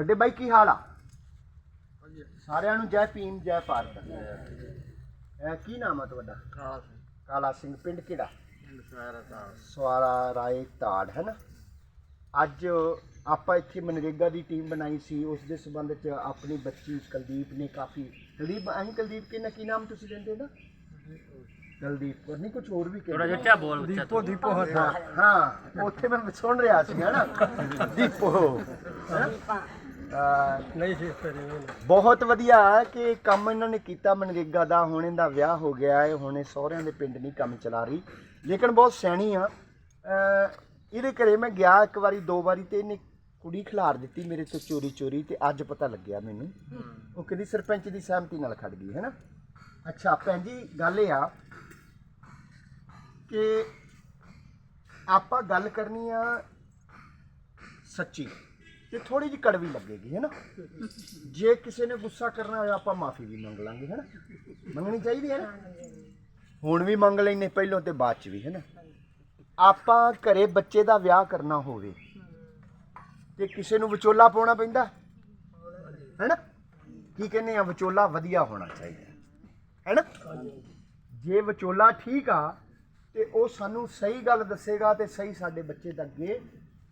ਵੱਡੇ ਬਾਈ ਕੀ ਹਾਲ ਆ? ਸਾਰਿਆਂ ਨੂੰ ਜੈ ਭੀਮ ਜੈ ਭਾਰਤ। ਇਹ ਕੀ ਨਾਮ ਆ ਤੁਹਾਡਾ? ਕਾਲਾ ਸਿੰਘ। ਕਾਲਾ ਸਿੰਘ ਪਿੰਡ ਕਿਹੜਾ? ਸਵਾਰਾ ਰਾਏ ਤਾੜ ਹੈ ਨਾ? ਅੱਜ ਆਪਾਂ ਇੱਥੇ ਮਨਰੇਗਾ ਦੀ ਟੀਮ ਬਣਾਈ ਸੀ। ਉਸ ਦੇ ਸੰਬੰਧ ਚ ਆਪਣੀ ਬੱਚੀ ਕੁਲਦੀਪ ਨੇ ਕਾਫੀ ਕੁਲਦੀਪ ਅਸੀਂ ਕੁਲਦੀਪ ਕਿੰਨਾ ਕੀ ਨਾਮ ਤੁਸੀਂ ਦਿੰਦੇ ਨਾ? ਕੁਲਦੀਪ ਕੌਰ ਨਹੀਂ ਕੁਝ ਹੋਰ ਵੀ ਥੋੜਾ ਕਹਿੰਦੇ ਜਿਹਾ ਬੋਲ ਦੀਪੋ ਦੀਪੋ ਹਾਂ ਹਾਂ। ਉੱਥੇ ਮੈਂ ਸੁਣ ਰਿਹਾ ਸੀ ਹਨਾ ਦੀਪੋ। ਹੈਂ? ਅਹ, ਨਹੀਂ ਸੀ ਬਹੁਤ ਵਧੀਆ ਕਿ ਕੰਮ ਇਹਨਾਂ ਨੇ ਕੀਤਾ। ਮਨਰੇਗਾ ਦਾ ਹੁਣ ਇਹਦਾ ਵਿਆਹ ਹੋ ਗਿਆ ਹੈ। ਹੁਣ ਇਹ ਸਹੁਰਿਆਂ ਦੇ ਪਿੰਡ ਨਹੀਂ ਕੰਮ ਚਲਾ ਰਹੀ। ਲੇਕਿਨ ਬਹੁਤ ਸਿਆਣੀ ਆ। ਅਹ ਇਹਦੇ ਘਰੇ ਮੈਂ ਗਿਆ ਇੱਕ ਵਾਰੀ ਦੋ ਵਾਰੀ ਤੇ ਇਹਨੇ ਕੁੜੀ ਖਿਲਾਰ ਦਿੱਤੀ ਮੇਰੇ ਤੋਂ ਚੋਰੀ ਚੋਰੀ ਤੇ ਅੱਜ ਪਤਾ ਲੱਗਿਆ ਮੈਨੂੰ। ਉਹ ਕਹਿੰਦੀ ਸਰਪੰਚ ਦੀ ਸਹਿਮਤੀ ਨਾਲ ਖੜ ਗਈ ਹੈ ਨਾ? ਅੱਛਾ ਭੈਣ ਜੀ ਗੱਲ ਇਹ ਆ ਕਿ ਆਪਾਂ ਗੱਲ ਕਰਨੀ ਆ ਸੱਚੀ। ਤੇ ਥੋੜੀ ਜਿਹੀ ਕੜਵੀ ਲੱਗੇਗੀ, ਹੈ ਨਾ? ਜੇ ਕਿਸੇ ਨੇ ਗੁੱਸਾ ਕਰਨਾ ਹੋਇਆ, ਆਪਾਂ ਮਾਫੀ ਵੀ ਮੰਗ ਲਾਂਗੇ, ਹੈ ਨਾ? ਮੰਗਣੀ ਚਾਹੀਦੀ ਹੈ ਨਾ? ਹੁਣ ਵੀ ਮੰਗ ਲੈਨੇ ਪਹਿਲੋਂ ਤੇ ਬਾਅਦ ਚ ਵੀ, ਹੈ ਨਾ? ਆਪਾਂ ਘਰੇ ਬੱਚੇ ਦਾ ਵਿਆਹ ਕਰਨਾ ਹੋਵੇ, ਤੇ ਕਿਸੇ ਨੂੰ ਵਿਚੋਲਾ ਪਾਉਣਾ ਪੈਂਦਾ, ਹੈ ਨਾ? ਕੀ ਕਹਿੰਦੇ ਆ, ਵਿਚੋਲਾ ਵਧੀਆ ਹੋਣਾ ਚਾਹੀਦਾ, ਹੈ ਨਾ? ਜੇ ਵਿਚੋਲਾ ਠੀਕ ਆ, ਤੇ ਉਹ ਸਾਨੂੰ ਸਹੀ ਗੱਲ ਦੱਸੇਗਾ ਤੇ ਸਹੀ ਸਾਡੇ ਬੱਚੇ ਦਾ ਅੱਗੇ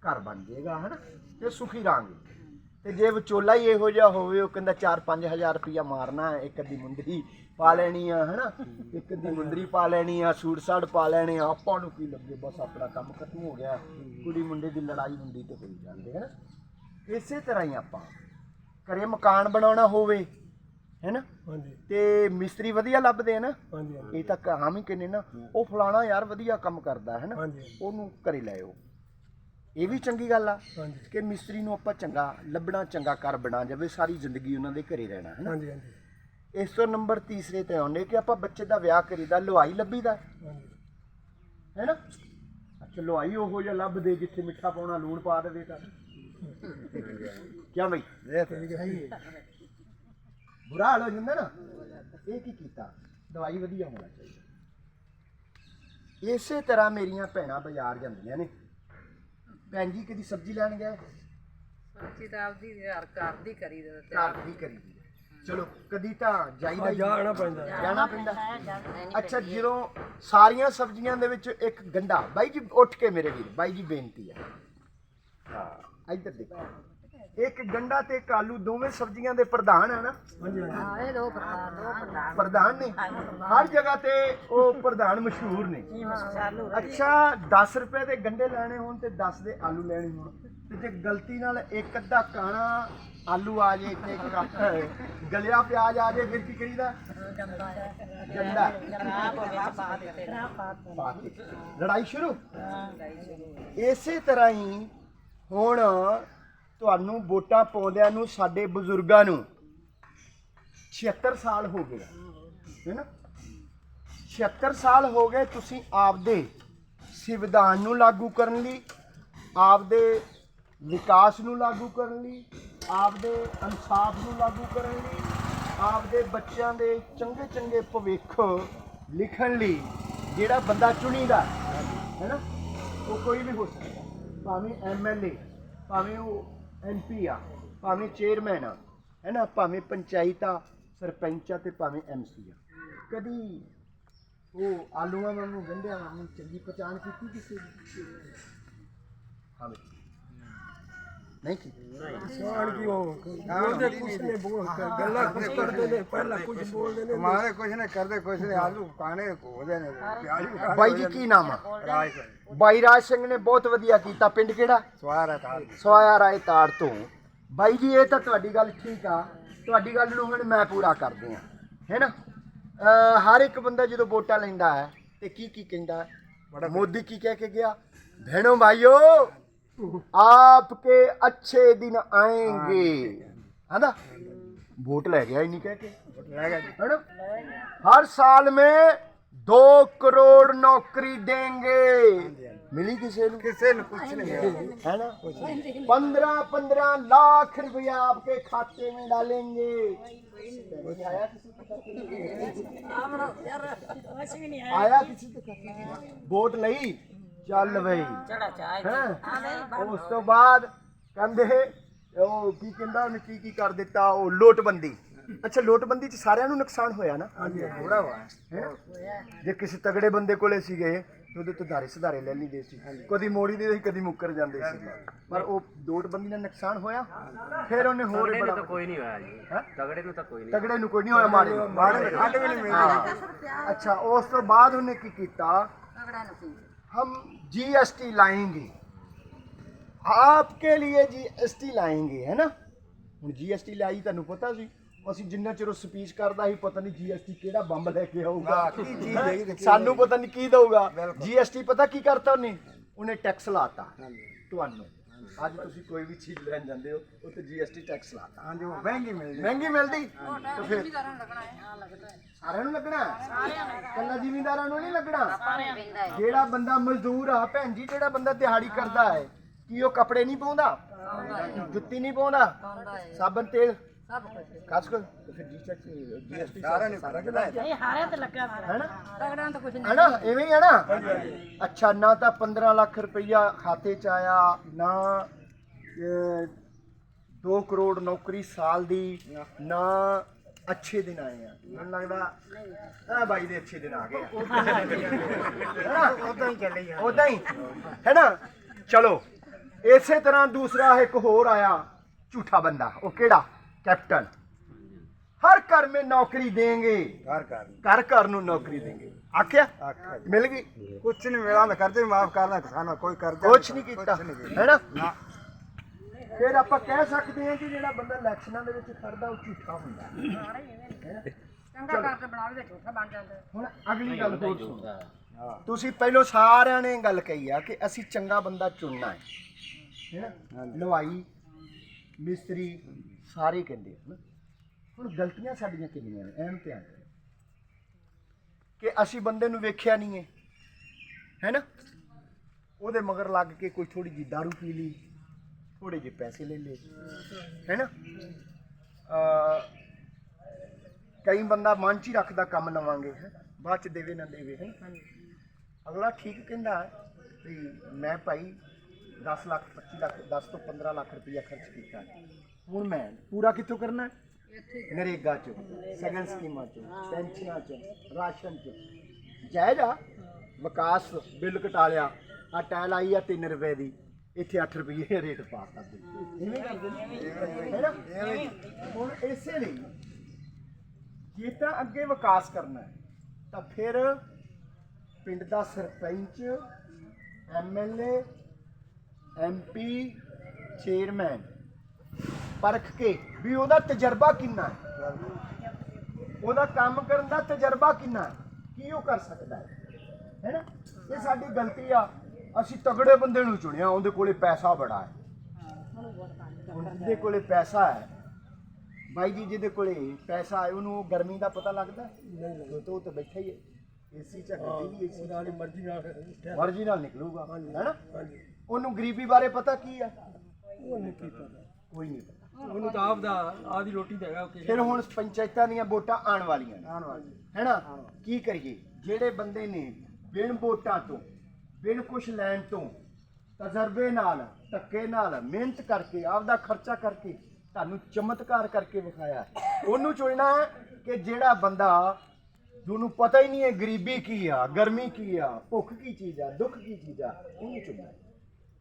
ਘਰ ਬਣ ਜਾਏਗਾ ਹੈ ਨਾ? ਤੇ ਸੁਖੀ ਰਾਂਗੇ। ਤੇ ਜੇ ਵਿਚੋਲਾ ਹੀ ਇਹੋ ਜਿਹਾ ਹੋਵੇ ਉਹ ਕਹਿੰਦਾ 4-5000 ਰੁਪਇਆ ਮਾਰਨਾ ਹੈ, ਇੱਕ ਅੱਧੀ ਮੁੰਦਰੀ ਪਾ ਲੈਣੀ ਆ ਹਨਾ? ਇੱਕ ਅੱਧੀ ਮੁੰਦਰੀ ਪਾ ਲੈਣੀ ਆ ਸੂਟ ਸਾੜ ਪਾ ਲੈਣੇ ਆ ਆਪਾਂ ਨੂੰ ਕੀ ਲੱਗੇ? ਬਸ ਆਪਣਾ ਕੰਮ ਖਤਮ ਹੋ ਗਿਆ। ਕੁੜੀ ਮੁੰਡੇ ਦੀ ਲੜਾਈ ਹੁੰਦੀ ਤੇ ਹੋਈ ਜਾਂਦੇ ਹਨਾ? ਇਸੇ ਤਰ੍ਹਾਂ ਹੀ ਆਪਾਂ ਘਰੇ ਮਕਾਨ ਬਣਾਉਣਾ ਹੋਵੇ ਹੈਨਾ? ਹਾਂਜੀ। ਤੇ ਮਿਸਤਰੀ ਵਧੀਆ ਲੱਭਦੇ ਆ ਨਾ? ਹਾਂਜੀ ਇਹ ਤਾਂ ਕਹਾਂ ਵੀ ਕਿੰਨੇ ਨਾ ਉਹ ਫਲਾਣਾ ਯਾਰ ਵਧੀਆ ਕੰਮ ਕਰਦਾ ਹੈ ਨਾ ਹਾਂਜੀ। ਉਹਨੂੰ ਘਰੇ ਲੈ ਆਓ। ਇਹ ਵੀ ਚੰਗੀ ਗੱਲ ਆ ਹਾਂਜੀ। ਕਿ ਮਿਸਤਰੀ ਨੂੰ ਆਪਾਂ ਚੰਗਾ ਲੱਭਣਾ ਚੰਗਾ ਕਰ ਬਣਾ ਜਾਵੇ ਸਾਰੀ ਜ਼ਿੰਦਗੀ ਉਹਨਾਂ ਦੇ ਘਰੇ ਰਹਿਣਾ ਹੈ ਨਾ? ਹਾਂਜੀ ਹਾਂਜੀ। ਇਸ ਤੋਂ ਨੰਬਰ ਤੀਸਰੇ ਤੇ ਆਉਂਦੇ ਕਿ ਆਪਾਂ ਬੱਚੇ ਦਾ ਵਿਆਹ ਕਰੀਦਾ ਲੁਹਾਈ ਲੱਭੀਦਾ ਹੈ ਨਾ? ਅੱਛਾ ਲੁਹਾਈ ਉਹੋ ਜਿਹਾ ਲੱਭਦੇ ਜਿੱਥੇ ਮਿੱਠਾ ਪਾਉਣਾ ਲੂਣ ਪਾ ਦੇਵੇ ਤਾਂ। ਕਿਆ ਬਈ? ਇਹ ਠੀਕ ਹੈ। ਬੁਰਾ ਹਾਲ ਹੋ ਜਾਂਦਾ ਨਾ। ਇਹ ਕੀ ਕੀਤਾ? ਦਵਾਈ ਵਧੀਆ ਹੋਣਾ ਚਾਹੀਦਾ। ਇਸੇ ਤਰ੍ਹਾਂ ਮੇਰੀਆਂ ਭੈਣਾਂ ਬਾਜ਼ਾਰ ਜਾਂਦੀਆਂ ਨੇ। ਭੈਣ ਜੀ ਕਦੀ ਸਬਜ਼ੀ ਲੈਣ ਗਏ ਸਬਜ਼ੀ ਤਾਂ ਆਪਦੀ ਘਰ ਘਰ ਦੀ ਕਰੀ ਦੇ ਘਰ ਦੀ ਕਰੀ ਦੀ। ਹੈ। ਚਲੋ ਕਦੀ ਤਾਂ ਜਾਈਦਾ ਹੀ। ਜਾਣਾ ਪੈਂਦਾ। ਜਾਣਾ ਪੈਂਦਾ। ਅੱਛਾ ਜਦੋਂ ਸਾਰੀਆਂ ਸਬਜ਼ੀਆਂ ਦੇ ਵਿੱਚ ਇੱਕ ਗੰਡਾ। ਬਾਈ ਜੀ ਉੱਠ ਕੇ ਮੇਰੇ ਵੀਰ ਬਾਈ ਜੀ ਬੇਨਤੀ ਹੈ। ਹਾਂ ਇੱਧਰ ਦੇਖੋ। ਇੱਕ ਗੰਡਾ ਤੇ ਇੱਕ ਆਲੂ ਦੋਵੇਂ ਸਬਜ਼ੀਆਂ ਦੇ ਪ੍ਰਧਾਨ ਆ ਨਾ? ਹਾਂ ਇਹ ਦੋ ਦੋ ਪ੍ਰਧਾਨ। ਨੇ? ਹਰ ਜਗ੍ਹਾ ਤੇ ਉਹ ਪ੍ਰਧਾਨ ਮਸ਼ਹੂਰ ਨੇ। ਅੱਛਾ 10 ਰੁਪਏ ਦੇ ਗੰਡੇ ਲੈਣੇ ਹੋਣ ਤੇ 10 ਦੇ ਆਲੂ ਲੈਣੇ ਹੋਣ। ਤੇ ਜੇ ਗਲਤੀ ਨਾਲ ਇੱਕ ਅੱਧਾ ਕਾਣਾ ਆਲੂ ਆ ਜੇ ਤੇ ਇੱਕ ਗਲਿਆ ਪਿਆਜ਼ ਆ ਜੇ ਫਿਰ ਕੀ ਕਰੀਦਾ? ਕੇ ਲੜਾਈ ਸ਼ੁਰੂ। ਇਸੇ ਤਰ੍ਹਾਂ ਹੀ ਹੁਣ ਤੁਹਾਨੂੰ ਵੋਟਾਂ ਪਾਉਂਦਿਆਂ ਨੂੰ, ਸਾਡੇ ਬਜ਼ੁਰਗਾਂ ਨੂੰ। 76 ਸਾਲ ਹੋ ਗਏ ਹੈ ਨਾ? 76 ਸਾਲ ਹੋ ਗਏ ਤੁਸੀਂ ਆਪਦੇ ਸੰਵਿਧਾਨ ਨੂੰ ਲਾਗੂ ਕਰਨ ਲਈ, ਆਪਦੇ ਵਿਕਾਸ ਨੂੰ ਲਾਗੂ ਕਰਨ ਲਈ, ਆਪਦੇ ਇਨਸਾਫ ਨੂੰ ਲਾਗੂ ਕਰਨ ਲਈ, ਆਪਦੇ ਬੱਚਿਆਂ ਦੇ ਚੰਗੇ ਚੰਗੇ ਭਵਿੱਖ ਲਿਖਣ ਲਈ ਜਿਹੜਾ ਬੰਦਾ ਚੁਣੀਦਾ, ਹੈ ਨਾ? ਉਹ ਕੋਈ ਵੀ ਹੋ ਸਕਦਾ। ਭਾਵੇਂ ਐਮਐਲਏ ਭਾਵੇਂ ਉਹ ਐਮਪੀ ਆ, ਭਾਵੇਂ ਚੇਅਰਮੈਨ ਆ, ਹੈ ਨਾ, ਭਾਵੇਂ ਪੰਚਾਇਤ ਆ, ਸਰਪੰਚ ਆ ਤੇ ਭਾਵੇਂ ਐਮਸੀ ਆ ਕਦੀ ਉਹ ਆਲੂਆਂ ਵਾਂਗੂ ਗੰਢਿਆਂ ਵਾਂਗੂ ਚੰਗੀ ਪਛਾਣ ਕੀਤੀ ਕਿਸੇ ਦੀ ਹਾਂ ਬਈ। ਨਹੀਂ ਸਵਾਲ ਕੀ ਹੋ ਉਹਦੇ ਕੁਛ ਨੇ ਬੋਲ ਗੱਲਾਂ ਕੁਛ ਕਰਦੇ ਨੇ ਸਵਾਇਆ ਰਾਏ ਤਾੜ ਤੋਂ। ਬਾਈ ਜੀ ਇਹ ਤਾਂ ਤੁਹਾਡੀ ਗੱਲ ਠੀਕ ਆ। ਤੁਹਾਡੀ ਗੱਲ ਮੈਂ ਪੂਰਾ ਕਰਦੇ ਆ। ਹੈਨਾ ਹਰ ਇੱਕ ਬੰਦਾ ਜਦੋਂ ਵੋਟਾਂ ਲੈਂਦਾ ਹੈ ਤੇ ਕੀ ਕੀ ਕਹਿੰਦਾ? ਮੋਦੀ ਕੀ ਕਹਿ ਕੇ ਗਿਆ? ਭੈਣੋ ਭਾਈਓ! आपके अच्छे दिन आएँगे। हाँ, है हाँ ना? वोट ले गया ही नहीं कह के हर साल में दो करोड़ नौकरी देंगे। मिली किसी नु? कुछ नहीं है ना? पंद्रह पंद्रह लाख रुपया आपके खाते में डालेंगे। आया किसी वोट लई ਚੱਲ ਬਈ। ਚੜਾ ਉਸ ਤੋਂ ਬਾਅਦ ਕਹਿੰਦੇ ਉਹ ਕੀ ਕਹਿੰਦਾ ਉਹਨੇ ਕੀ ਕੀ ਕਰ ਦਿੱਤਾ? ਉਹ ਲੋਟਬੰਦੀ। ਅੱਛਾ ਲੋਟਬੰਦੀ ਚ ਸਾਰਿਆਂ ਨੂੰ ਨੁਕਸਾਨ ਹੋਇਆ ਨਾ? ਹਾਂਜੀ ਥੋੜਾ ਹੋਇਆ। ਜੇ ਕਿਸੇ ਤਗੜੇ ਬੰਦੇ ਕੋਲੇ ਸੀਗੇ ਉਹਦੇ ਤੋਂ ਧਾਰੇ ਸੁਧਾਰੇ ਲੈ ਲਈਦੇ ਸੀ। ਕਦੀ ਮੋੜੀ ਦੇ ਕਦੀ ਮੁੱਕਰ ਜਾਂਦੇ ਸੀ। ਪਰ ਉਹ ਲੋਟਬੰਦੀ ਨਾਲ ਨੁਕਸਾਨ ਹੋਇਆ? ਫਿਰ ਉਹਨੇ ਹੋਰ ਕੋਈ ਨਹੀਂ ਹੋਇਆ ਜੀ। ਤਗੜੇ ਨੂੰ ਤਾਂ ਕੋਈ ਨਹੀਂ ਤਗੜੇ ਨੂੰ ਕੋਈ ਨਹੀਂ ਹੋਇਆ ਮਾਰੇ ਮਾਰੇ ਅੱਛਾ ਉਸ ਤੋਂ ਬਾਅਦ ਉਹਨੇ ਕੀ ਕੀਤਾ? ਤਗੜਾ ਨੂੰ हम जीएसटी लाएंगे। ਆਪਕੇ ਲਈ ਜੀਐਸਟੀ ਲਾਏਗੇ ਹੈ ਨਾ ਹੁਣ ਜੀਐਸਟੀ ਲਾਈ ਤੁਹਾਨੂੰ ਪਤਾ ਸੀ ਅਸੀਂ ਜਿੰਨਾ ਚਿਰ ਸਪੀਚ ਕਰਦਾ ਸੀ ਪਤਾ ਨਹੀਂ ਜੀਐਸਟੀ ਕਿਹੜਾ ਬੰਬ ਲੈ ਕੇ ਆਊਗਾ ਕੀ ਚੀਜ਼ ਹੈਗੀ ਸਾਨੂੰ ਪਤਾ ਨਹੀਂ ਕੀ ਦਊਗਾ ਜੀਐਸਟੀ ਪਤਾ ਕੀ ਕਰਤਾ ਉਹਨੇ ਉਹਨੇ ਟੈਕਸ ਲਾਤਾ ਤੁਹਾਨੂੰ ਅੱਜ ਤੁਸੀਂ ਕੋਈ ਵੀ ਚੀਜ਼ ਲੈਣ ਜਾਂਦੇ ਹੋ ਉੱਤੇ ਜੀਐਸਟੀ ਟੈਕਸ ਲਾਤਾ। ਹਾਂਜੀ ਉਹ ਮਹਿੰਗੀ ਮਿਲਦੀ ਮਹਿੰਗੀ ਮਿਲਦੀ? ਤਾਂ ਫਿਰ? ਜ਼ਿਮੀਦਾਰਾਂ ਨੂੰ ਲੱਗਣਾ ਹੈ। ਹਾਂ ਲੱਗਦਾ ਹੈ। ਸਾਰਿਆਂ ਨੂੰ ਲੱਗਣਾ ਸਾਰਿਆਂ ਨੂੰ ਲੱਗਣਾ? ਸਾਰਿਆਂ ਜਿਹੜਾ ਬੰਦਾ ਮਜ਼ਦੂਰ ਆ ਭੈਣ ਜੀ ਜਿਹੜਾ ਬੰਦਾ ਦਿਹਾੜੀ ਕਰਦਾ ਹੈ ਕੀ ਉਹ ਕੱਪੜੇ ਨਹੀਂ ਪਾਉਂਦਾ? ਜੁੱਤੀ ਨਹੀਂ ਪਾਉਂਦਾ? ਸਾਬਣ ਤੇਲ ਅੱਛਾ ਨਾ ਤਾਂ 15 ਲੱਖ ਰੁਪਈਆ ਖਾਤੇ 'ਚ ਆਇਆ ਨਾ 2 ਕਰੋੜ ਨੌਕਰੀ ਸਾਲ ਦੀ ਨਾ। ਅੱਛੇ ਦਿਨ ਆਏ ਆ। ਮੈਨੂੰ ਲੱਗਦਾ ਆ ਬਾਈ ਦੇ ਅੱਛੇ ਦਿਨ ਆ ਗਏ ਉਦਾਂ ਹੀ ਚੱਲੇ ਯਾਰ ਉਦਾਂ ਹੀ। ਹੈਨਾ? ਚਲੋ ਇਸੇ ਤਰ੍ਹਾਂ ਦੂਸਰਾ ਇੱਕ ਹੋਰ ਆਇਆ ਝੂਠਾ ਬੰਦਾ। ਉਹ ਕਿਹੜਾ? ਕੈਪਟਨ। ਹਰ ਘਰ ਮੇ ਨੌਕਰੀ ਦੇਂਗੇ। ਘਰ ਘਰ ਘਰ ਨੂੰ ਨੌਕਰੀ ਦੇਂਗੇ। ਆਖਿਆ? ਮਿਲ ਗਈ? ਕੁਛ ਨਹੀਂ ਮਿਲਾ ਨਾ ਕਰਜ਼ੇ ਮਾਫ ਕਰਨਾ ਕਿਸਾਨਾਂ ਕੋਈ ਕਰਜ਼ਾ ਕੁਛ ਨਹੀਂ ਕੀਤਾ। ਹੈਨਾ? ਫਿਰ ਆਪਾਂ ਕਹਿ ਸਕਦੇ ਹਾਂ ਕਿ ਜਿਹੜਾ ਬੰਦਾ ਇਲੈਕਸ਼ਨਾਂ ਦੇ ਵਿੱਚ ਖੜਦਾ ਉਹ ਝੂਠਾ ਹੁੰਦਾ। ਚੰਗਾ ਕਰਕੇ ਬਣਾਵੇ ਤੇ ਝੂਠਾ ਬਣ ਜਾਂਦਾ। ਹੁਣ ਅਗਲੀ ਗੱਲ ਹੋਰ ਸੁਣੋ। ਤੁਸੀਂ ਪਹਿਲਾਂ ਸਾਰਿਆਂ ਨੇ ਗੱਲ ਕਹੀ ਆ ਕਿ ਅਸੀਂ ਚੰਗਾ ਬੰਦਾ ਚੁਣਨਾ ਹੈ। ਹੈਨਾ? ਲਵਾਈ ਮਿਸਤਰੀ ਸਾਰੇ ਕਹਿੰਦੇ ਹਨ ਹੁਣ ਗਲਤੀਆਂ ਸਾਡੀਆਂ ਕਿੰਨੀਆਂ ਨੇ? ਐਨ ਧਿਆਨ ਕਰੋ ਕਿ ਅਸੀਂ ਬੰਦੇ ਨੂੰ ਵੇਖਿਆ ਨਹੀਂ ਹੈ ਹੈ ਨਾ? ਉਹਦੇ ਮਗਰ ਲੱਗ ਕੇ ਕੋਈ ਥੋੜੀ ਜੀ दारू ਪੀ ਲਈ ਥੋੜੇ ਜਿਹੇ ਪੈਸੇ ਲੈ ਲਏ। ਹੈ ਨਾ? ਕਈ ਬੰਦਾ ਮਨ 'ਚ ਹੀ ਰੱਖਦਾ ਕੰਮ ਲਵਾਂਗੇ, ਹੈਂ। ਬਾਅਦ ਚ ਦੇਵੇ ਨਾ ਦੇਵੇ, ਹੈ ਅਗਲਾ ਠੀਕ ਕਹਿੰਦਾ ਵੀ ਮੈਂ ਭਾਈ 10 ਲੱਖ 25 ਲੱਖ 10 ਤੋਂ 15 ਲੱਖ ਰੁਪਇਆ ਖਰਚ ਕੀਤਾ। ਹੁਣ ਮੈਂ ਪੂਰਾ ਕਿੱਥੋਂ ਕਰਨਾ? ਹੈ? ਨਰੇਗਾ ਚ ਸਗਨ ਸਕੀਮਾਂ ਚ ਪੈਨਸ਼ਨਾਂ ਚ ਰਾਸ਼ਨ ਚ। ਜਾਇਜ਼ ਆ। ਵਿਕਾਸ ਬਿੱਲ ਕਟਾ ਲਿਆ। ਆ ਟੈਲ ਆਈ ਆ 3 ਰੁਪਏ ਦੀ। ਇੱਥੇ 8 ਰੁਪਏ ਰੇਟ ਪਾਤਾ ਇਵੇਂ ਕਰਦੇ ਨਾ। ਹੁਣ ਇਸੇ ਲਈ ਜੇ ਤਾਂ ਅੱਗੇ ਵਿਕਾਸ ਕਰਨਾ ਹੈ ਤਾਂ ਫਿਰ ਪਿੰਡ ਦਾ ਸਰਪੰਚ ਐਮਐਲਏ ਐਮਪੀ ਚੇਅਰਮੈਨ ਪਰਖ ਕੇ ਵੀ ਉਹਦਾ ਤਜਰਬਾ ਕਿੰਨਾ ਹੈ? ਉਹਦਾ ਕੰਮ ਕਰਨ ਦਾ ਤਜਰਬਾ ਕਿੰਨਾ ਹੈ? ਕੀ ਉਹ ਕਰ ਸਕਦਾ ਹੈ? ਹੈਨਾ ਇਹ ਸਾਡੀ ਗਲਤੀ ਆ। ਅਸੀਂ ਤਗੜੇ ਬੰਦੇ ਨੂੰ ਚੁਣਿਆ ਉਹਦੇ ਕੋਲੇ ਪੈਸਾ ਬੜਾ ਹੈ। ਜਿਹਦੇ ਕੋਲੇ ਪੈਸਾ ਹੈ ਬਾਈ ਜੀ ਜਿਹਦੇ ਕੋਲੇ ਪੈਸਾ ਹੈ ਉਹਨੂੰ ਗਰਮੀ ਦਾ ਪਤਾ ਲੱਗਦਾ? ਨਹੀਂ ਉਹ ਤਾਂ ਬੈਠਾ ਹੀ ਹੈ। ਏਸੀ ਚ ਗੱਡੀ ਵੀ ਏਸੀ ਨਾਲ ਮਰਜ਼ੀ ਨਾਲ ਮਰਜ਼ੀ ਨਾਲ ਨਿਕਲੂਗਾ। ਹੈਨਾ ਉਹਨੂੰ ਗਰੀਬੀ ਬਾਰੇ ਪਤਾ ਕੀ ਆ ਨਹੀਂ ਕੋਈ ਨਹੀਂ ਪਤਾ। ਉਹਨੂੰ ਤਾਂ ਆਪ ਦਾ ਆਦੀ ਰੋਟੀ ਦਾ ਹੈਗਾ ਕਿ ਫਿਰ ਹੁਣ ਪੰਚਾਇਤਾਂ ਦੀਆਂ ਵੋਟਾਂ ਆਉਣ ਵਾਲੀਆਂ ਨੇ। ਆਉਣ ਵਾਲੀਆਂ ਹੈਨਾ? ਕੀ ਕਰੀਏ? ਜਿਹੜੇ ਬੰਦੇ ਨੇ ਬਿਨ ਵੋਟਾਂ ਤੋਂ ਬਿਨ ਕੁਛ ਲੈਣ ਤੋਂ ਤਜਰਬੇ ਨਾਲ ਧੱਕੇ ਨਾਲ ਮਿਹਨਤ ਕਰਕੇ ਆਪਦਾ ਖਰਚਾ ਕਰਕੇ ਤੁਹਾਨੂੰ ਚਮਤਕਾਰ ਕਰਕੇ ਵਿਖਾਇਆ। ਉਹਨੂੰ ਚੁਣਨਾ ਹੈ ਕਿ ਜਿਹੜਾ ਬੰਦਾ ਜਿਹਨੂੰ ਪਤਾ ਹੀ ਨਹੀਂ ਹੈ ਗਰੀਬੀ ਕੀ ਆ ਗਰਮੀ ਕੀ ਆ ਭੁੱਖ ਕੀ ਚੀਜ਼ ਆ ਦੁੱਖ ਕੀ ਚੀਜ਼ ਆ ਉਹਨੂੰ ਚੁਣਨਾ ਹੈ।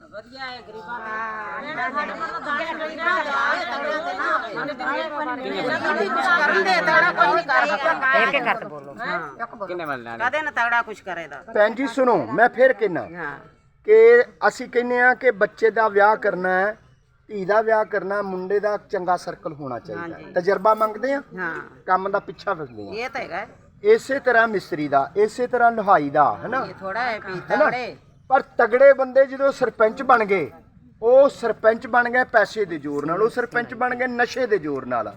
ਵਧੀਆ ਹੈ ਗਰੀਬਾਂ ਦੇ। ਜਿਹੜਾ ਸਾਡੇ ਮਨ ਦਾ। ਦਾਣਾ ਕਰੀਦਾ ਆਵੇ ਤਗੜਿਆਂ ਤੇ ਨਾ ਆਵੇ ਸਾਡੇ ਦਿਨ ਕਰਨ ਦੇ ਤਗੜਾ ਕੋਈ ਨਹੀਂ ਕਰੇਗਾ ਇੱਕ ਇੱਕ ਕਰ ਬੋਲੋ। ਹਾਂ? ਇੱਕ ਬੋਲੋ। ਕਿੰਨੇ ਮਿਲਣਾ ਕਦੇ ਨਾ ਤਗੜਾ ਕੁਝ ਕਰੇਦਾ ਭੈਣ ਜੀ ਸੁਣੋ ਮੈਂ ਫੇਰ ਕਹਿਣਾ ਹਾਂ। ਕਿ ਅਸੀਂ ਕਹਿੰਦੇ ਆ ਕਿ ਬੱਚੇ ਦਾ ਵਿਆਹ ਕਰਨਾ ਹੈ ਧੀ ਦਾ ਵਿਆਹ ਕਰਨਾ ਮੁੰਡੇ ਦਾ ਚੰਗਾ ਸਰਕਲ ਹੋਣਾ ਚਾਹੀਦਾ। ਤਜਰਬਾ ਮੰਗਦੇ ਆ ਹਾਂ। ਕੰਮ ਦਾ ਪਿੱਛਾ ਫਿਰਦੇ ਆ ਇਹ ਤਾਂ ਹੈਗਾ। ਇਸੇ ਤਰ੍ਹਾਂ ਮਿਸਤਰੀ ਦਾ ਇਸੇ ਤਰ੍ਹਾਂ ਲੋਹਾਈ ਦਾ ਹੈਨਾ ਇਹ ਥੋੜਾ ਹੈ ਹੈਨਾ ਤਗੜੇ। ਪਰ ਤਗੜੇ ਬੰਦੇ ਜਦੋਂ ਸਰਪੰਚ ਬਣ ਗਏ ਉਹ ਸਰਪੰਚ ਬਣ ਗਏ ਪੈਸੇ ਦੇ ਜ਼ੋਰ ਨਾਲ ਉਹ ਸਰਪੰਚ ਬਣ ਗਏ ਨਸ਼ੇ ਦੇ ਜ਼ੋਰ ਨਾਲ।